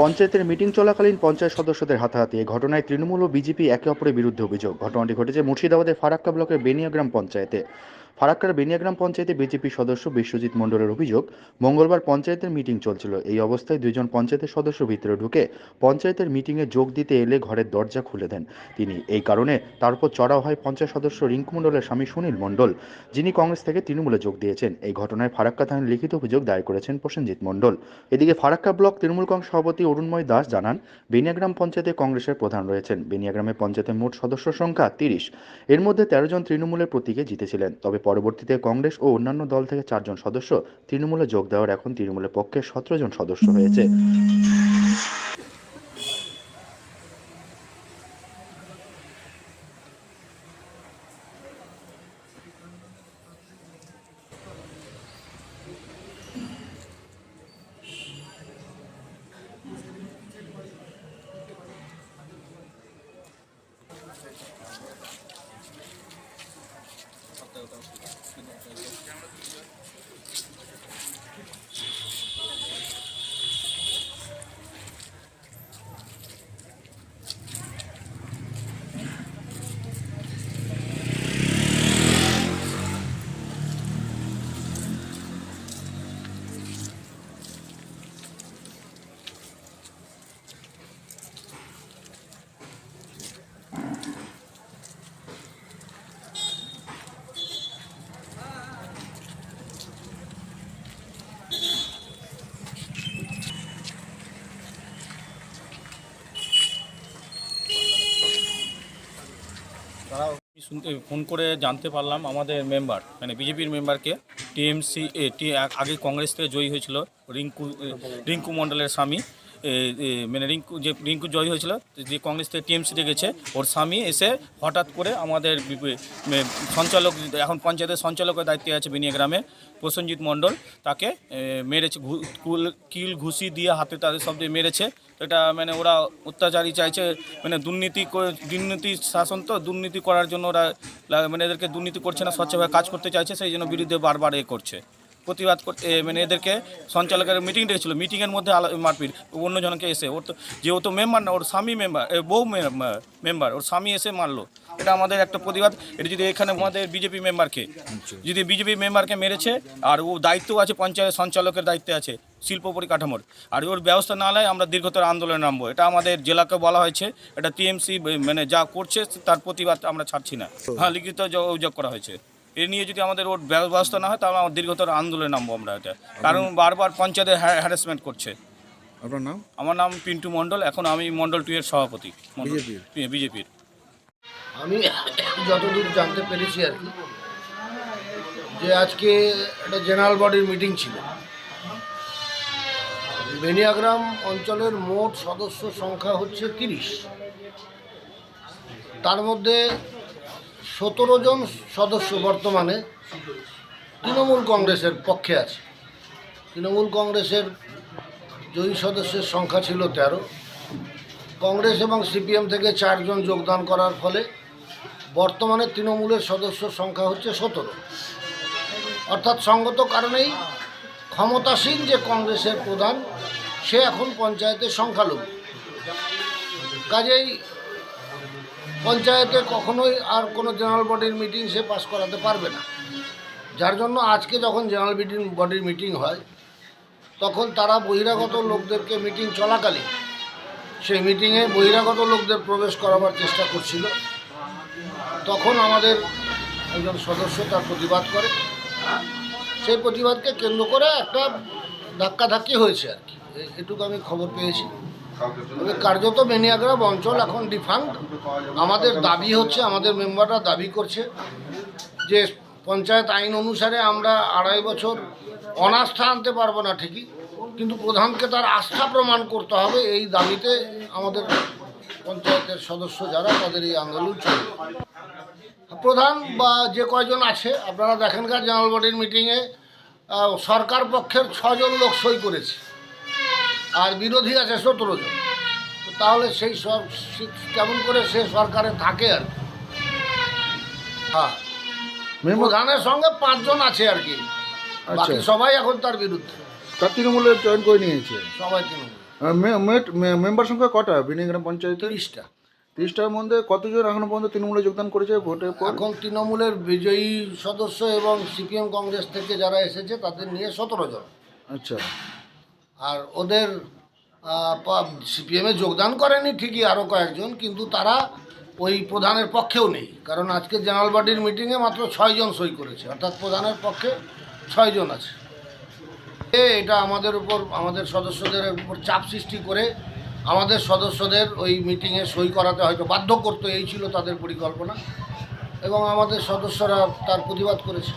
পঞ্চায়েতের মিটিং চলাকালীন পঞ্চায়েত সদস্যদের হাতাহাতি। এই ঘটনায় তৃণমূল ও বিজেপি একে অপরের বিরুদ্ধে অভিযোগ। ঘটনাটি ঘটেছে মুর্শিদাবাদের ফারাক্কা ব্লকের বেনিয়া গ্রাম পঞ্চায়েতে। ফারাক্কার বেনিয়াগ্রাম পঞ্চায়েতে বিজেপি সদস্য বিশ্বজিৎ মণ্ডলের অভিযোগ, মঙ্গলবার পঞ্চায়েতের মিটিং চলছিল। এই অবস্থায় দুইজন পঞ্চায়েতের সদস্য ভিতরে ঢুকে পঞ্চায়েতের মিটিংয়ে যোগ দিতে এলে ঘরের দরজা খুলে দেন তিনি। এই কারণে তার উপর চড়াও হয় পঞ্চায়েত সদস্য রিঙ্কু মণ্ডলের স্বামী সুনীল মণ্ডল, যিনি কংগ্রেস থেকে তৃণমূলে যোগ দিয়েছেন। এই ঘটনায় ফারাক্কা থানায় লিখিত অভিযোগ দায়ের করেছেন প্রসেনজিৎ মণ্ডল। এদিকে ফারাক্কা ব্লক তৃণমূল কংগ্রেস সভাপতি অরুণময় দাস জানান বেনিয়াগ্রাম পঞ্চায়েতে কংগ্রেসের প্রধান রয়েছেন। বেনিয়াগ্রামে পঞ্চায়েতের মোট সদস্য সংখ্যা তিরিশ। এর মধ্যে তেরো জন তৃণমূলের প্রতীকে জিতেছিলেন। তবে পরবর্তীতে কংগ্রেস ও অন্যান্য দল থেকে চারজন সদস্য তৃণমূলে যোগ দেওয়ার এখন তৃণমূলের পক্ষে সতেরো জন সদস্য হয়েছে। শুনতে, ফোন করে জানতে পারলাম আমাদের মেম্বার মানে বিজেপির মেম্বারকে টিএমসি আগে কংগ্রেস থেকে জয়ী হয়েছিল রিঙ্কু রিঙ্কু মন্ডলের স্বামী। মানে রিঙ্কু, যে রিঙ্কু জয়ী হয়েছিল, যে কংগ্রেস থেকে টিএমসিতে গেছে, ওর স্বামী এসে হঠাৎ করে আমাদের সঞ্চালক, এখন পঞ্চায়েতের সঞ্চালকের দায়িত্বে আছে বিনিয়া গ্রামে, প্রসেনজিৎ মণ্ডল, তাকে মেরেছে কুল- কিল ঘুষি দিয়ে হাতে তাদের সব দিয়ে মেরেছে। এটা মানে ওরা অত্যাচারী চাইছে মানে দুর্নীতি দুর্নীতি শাসন তো, দুর্নীতি করার জন্য ওরা মানে এদেরকে দুর্নীতি করছে না, স্বচ্ছভাবে কাজ করতে চাইছে, সেই জন্য বিরুদ্ধে বারবার এ করছে। প্রতিবাদ করতে মানে এদেরকে সঞ্চালকের মিটিং ডেকেছিল। মিটিংয়ের মধ্যে মারপিট। অন্যজনকে এসে ওর তো যে ও তো মেম্বার না, ওর স্বামী মেম্বার বউ মেম্বার ওর স্বামী এসে মারলো। এটা আমাদের একটা প্রতিবাদ। এটা যদি এখানে আমাদের বিজেপি মেম্বারকে যদি বিজেপি মেম্বারকে মেরেছে, আর ও দায়িত্ব আছে, পঞ্চায়েত সঞ্চালকের দায়িত্বে আছে, শিল্প পরিকাঠামোর, আর ওর ব্যবস্থা না নেয়, আমরা দীর্ঘতর আন্দোলনে নামবো। এটা আমাদের জেলাকে বলা হয়েছে। এটা টিএমসি মানে যা করছে, তার প্রতিবাদ আমরা ছাড়ছি না। হ্যাঁ লিখিত অভিযোগ করা হয়েছে। এ নিয়ে যদি আমাদের ওর ব্যবস্থা না হয় তাহলে আমার দীর্ঘতর আন্দোলনে নামবো আমরা এটা। কারণ বারবার পঞ্চায়েতে হ্যারাসমেন্ট করছে। আপনার নাম? আমার নাম পিন্টু মণ্ডল। এখন আমি মণ্ডল টু এর সভাপতি। বিজেপির? বিজেপির। আমি যতদূর জানতে পেরেছি আর কি যে আজকে একটা জেনারেল বডির মিটিং ছিল। বেনিয়াগ্রাম অঞ্চলের মোট সদস্য সংখ্যা হচ্ছে তিরিশ। তার মধ্যে সতেরো জন সদস্য বর্তমানে তৃণমূল কংগ্রেসের পক্ষে আছে। তৃণমূল কংগ্রেসের জয়ী সদস্যের সংখ্যা ছিল তেরো। কংগ্রেস এবং সিপিএম থেকে চারজন যোগদান করার ফলে বর্তমানে তৃণমূলের সদস্য সংখ্যা হচ্ছে সতেরো। অর্থাৎ সঙ্গত কারণেই ক্ষমতাসীন যে কংগ্রেসের প্রধান, সে এখন পঞ্চায়েতের সংখ্যালঘু। কাজেই পঞ্চায়েতে কখনোই আর কোনো জেনারেল বডির মিটিং সে পাস করাতে পারবে না। যার জন্য আজকে যখন জেনারেল মিটিং বডির মিটিং হয়, তখন তারা বহিরাগত লোকদেরকে মিটিং চলাকালীন সেই মিটিংয়ে বহিরাগত লোকদের প্রবেশ করাবার চেষ্টা করছিল। তখন আমাদের একজন সদস্য তার প্রতিবাদ করে। সেই প্রতিবাদকে কেন্দ্র করে একটা ধাক্কাধাক্কি হয়েছে আর কি। এটুকু আমি খবর পেয়েছি। কার্যত বেনিয়াগ্রাম অঞ্চল এখন ডিফান্ড আমাদের দাবি হচ্ছে, আমাদের মেম্বাররা দাবি করছে যে পঞ্চায়েত আইন অনুসারে আমরা আড়াই বছর অনাস্থা আনতে পারব না ঠিকই, কিন্তু প্রধানকে তার আস্থা প্রমাণ করতে হবে। এই দাবিতে আমাদের পঞ্চায়েতের সদস্য যারা, তাদের এই আন্দোলন চলবে। প্রধান বা যে কয়জন আছে, আপনারা দেখেনকার জেনারেল বডির মিটিংয়ে সরকার পক্ষের ছজন লোক সই করেছে। আর বিরোধী আছে সতেরো জন। তাহলে সেই সব কেমন করে সে সরকারে থাকে আর কি? হ্যাঁ। প্রধানের সঙ্গে পাঁচজন আছে আর কি। বাকি আচ্ছা। সবাই এখন তার বিরুদ্ধে। তার তৃণমূলে জয়েন করে নিয়েছে। সবাই তৃণমূল। মেম্বার সংখ্যা কটা বিনিগ্রাম পঞ্চায়েতে তিরিশটা। তিরিশটার মধ্যে কতজন এখনও পর্যন্ত তৃণমূলে যোগদান করেছে পর? এখন তৃণমূলের বিজয়ী সদস্য এবং সিপিএম কংগ্রেস থেকে যারা এসেছে তাদের নিয়ে সতেরো জন। আচ্ছা। আর ওদের সিপিএমে যোগদান করেনি ঠিকই আরও কয়েকজন, কিন্তু তারা ওই প্রধানের পক্ষেও নেই। কারণ আজকে জেনারেল বডির মিটিংয়ে মাত্র ছয়জন সই করেছে, অর্থাৎ প্রধানের পক্ষে ছয়জন আছে। এ, এটা আমাদের উপর, আমাদের সদস্যদের উপর চাপ সৃষ্টি করে আমাদের সদস্যদের ওই মিটিংয়ে সই করাতে হয়তো বাধ্য করতো, এই ছিল তাদের পরিকল্পনা। এবং আমাদের সদস্যরা তার প্রতিবাদ করেছে।